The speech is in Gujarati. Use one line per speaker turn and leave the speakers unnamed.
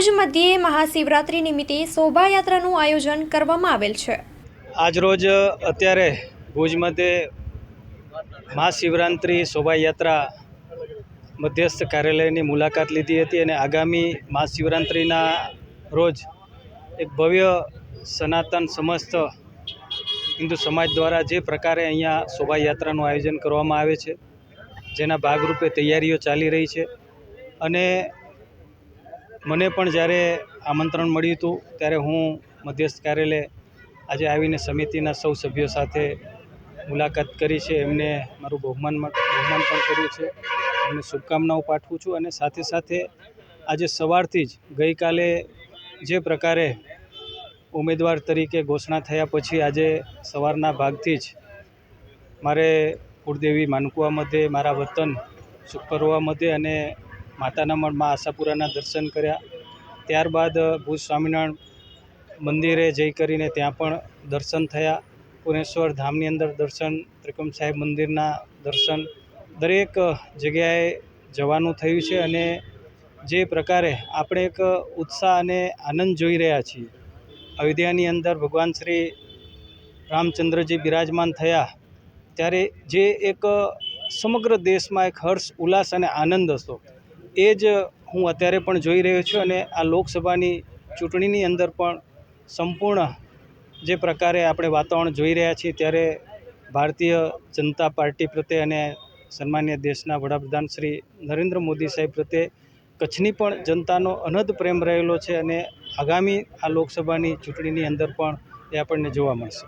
ભુજ મધ્યે મહાશિવરાત્રિ નિમિત્તે શોભાયાત્રાનું આયોજન કરવામાં આવેલ છે.
આજરોજ અત્યારે ભુજ મધ્યે મહાશિવરાત્રિ શોભાયાત્રા મધ્યસ્થ કાર્યાલયની મુલાકાત લીધી હતી અને આગામી મહાશિવરાત્રિના રોજ એક ભવ્ય સનાતન સમસ્ત હિન્દુ સમાજ દ્વારા જે પ્રકારે અહીંયા શોભાયાત્રાનું આયોજન કરવામાં આવે છે, જેના ભાગરૂપે તૈયારીઓ ચાલી રહી છે અને મને પણ જ્યારે આમંત્રણ મળ્યું હતું, ત્યારે હું મધ્યસ્થ કાર્યાલય આજે આવીને સમિતિના સૌ સભ્યો સાથે મુલાકાત કરી છે. એમને મારું બહુમાન બહુમાન પણ કર્યું છે. એમને શુભકામનાઓ પાઠવું છું અને સાથે સાથે આજે સવારથી જ ગઈકાલે જે પ્રકારે ઉમેદવાર તરીકે ઘોષણા થયા પછી આજે સવારના ભાગથી જ મારે કુળદેવી માનકુવા મધ્યે, મારા વતન સુખપરવા મધ્યે અને માતાના મઢમાં આશાપુરાના દર્શન કર્યા. ત્યારબાદ ભુજ સ્વામિનારાયણ મંદિરે જઈ કરીને ત્યાં પણ દર્શન થયા. પુરેશ્વર ધામની અંદર દર્શન, ત્રિકમ સાહેબ મંદિરના દર્શન. દરેક જગ્યાએ જવાનું થયું છે અને જે પ્રકારે આપણે એક ઉત્સાહ અને આનંદ જોઈ રહ્યા છીએ. અયોધ્યાની અંદર ભગવાન શ્રી રામચંદ્રજી બિરાજમાન થયા. ત્યારે જે એક સમગ્ર દેશમાં એક હર્ષ, ઉલ્લાસ અને આનંદ હતો. એ જ હું અત્યારે પણ જોઈ રહ્યો છું અને આ લોકસભાની ચૂંટણીની અંદર પણ સંપૂર્ણ જે પ્રકારે આપણે વાતાવરણ જોઈ રહ્યા છીએ ત્યારે ભારતીય જનતા પાર્ટી પ્રત્યે અને સન્માન્ય દેશના વડાપ્રધાન શ્રી નરેન્દ્ર મોદી સાહેબ પ્રત્યે કચ્છની પણ જનતાનો અનહદ પ્રેમ રહેલો છે અને આગામી આ લોકસભાની ચૂંટણીની અંદર પણ એ આપણને જોવા મળશે.